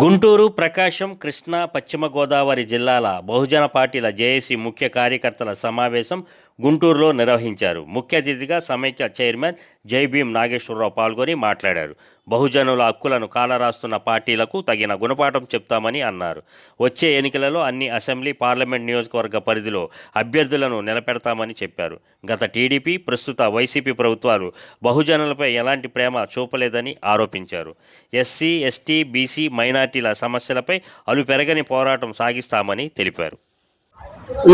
గుంటూరు ప్రకాశం కృష్ణా పశ్చిమ గోదావరి జిల్లాల బహుజన పార్టీల జేఏసీ ముఖ్య కార్యకర్తల సమావేశం గుంటూరులో నిర్వహించారు. ముఖ్య అతిథిగా సమైక్య చైర్మన్ జైభీం నాగేశ్వరరావు పాల్గొని మాట్లాడారు. బహుజనుల హక్కులను కాలరాస్తున్న పార్టీలకు తగిన గుణపాఠం చెప్తామని అన్నారు. వచ్చే ఎన్నికలలో అన్ని అసెంబ్లీ పార్లమెంట్ నియోజకవర్గ పరిధిలో అభ్యర్థులను నిలబెడతామని చెప్పారు. గత టీడీపీ ప్రస్తుత వైసీపీ ప్రభుత్వాలు బహుజనులపై ఎలాంటి ప్రేమ చూపలేదని ఆరోపించారు. ఎస్సీ ఎస్టీ బీసీ మైనార్టీల సమస్యలపై అలు పెరగని పోరాటం సాగిస్తామని తెలిపారు.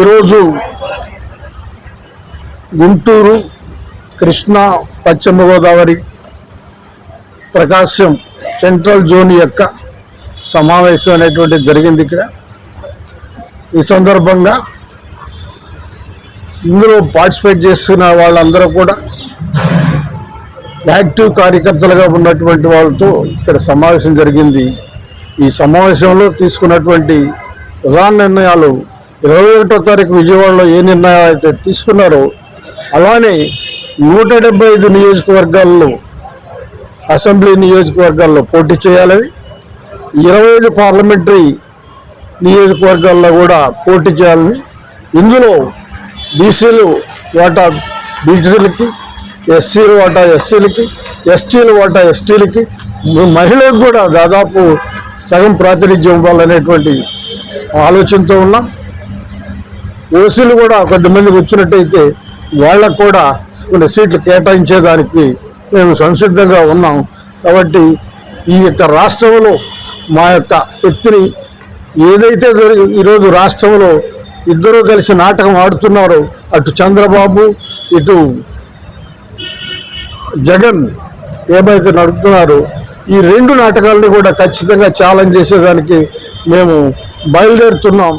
ఈరోజు గుంటూరు కృష్ణా పశ్చిమ గోదావరి ప్రకాశం సెంట్రల్ జోన్ యొక్క సమావేశం అనేటువంటి జరిగింది ఇక్కడ. ఈ సందర్భంగా ఇందులో పార్టిసిపేట్ చేస్తున్న వాళ్ళందరూ కూడా యాక్టివ్ కార్యకర్తలుగా ఉన్నటువంటి వాళ్ళతో ఇక్కడ సమావేశం జరిగింది. ఈ సమావేశంలో తీసుకున్నటువంటి ప్రధాన నిర్ణయాలు ఇరవై ఒకటో తారీఖు విజయవాడలో ఏ నిర్ణయాలు అయితే తీసుకున్నారో అలానే నూట డెబ్బై ఐదు నియోజకవర్గాల్లో అసెంబ్లీ నియోజకవర్గాల్లో పోటీ చేయాలని ఇరవై ఐదు పార్లమెంటరీ నియోజకవర్గాల్లో కూడా పోటీ చేయాలని ఇందులో బీసీలు వాటా బీసీలకి ఎస్సీలు వాటా ఎస్సీలకి ఎస్టీలు వాటా ఎస్టీలకి మహిళలకు కూడా దాదాపు సగం ప్రాతినిధ్యం ఇవ్వాలనేటువంటి ఆలోచనతో ఉన్నాం. ఓసీలు కూడా కొద్దిమందికి వచ్చినట్టయితే వాళ్ళకు కూడా కొన్ని సీట్లు కేటాయించేదానికి మేము సంసిద్ధంగా ఉన్నాం. కాబట్టి ఈ యొక్క రాష్ట్రంలో మా యొక్క శక్తిని ఏదైతే జరిగి ఈరోజు రాష్ట్రంలో ఇద్దరూ కలిసి నాటకం ఆడుతున్నారో అటు చంద్రబాబు ఇటు జగన్ ఏమైతే నడుపుతున్నారో ఈ రెండు నాటకాలని కూడా ఖచ్చితంగా ఛాలెంజ్ చేసేదానికి మేము బయలుదేరుతున్నాం.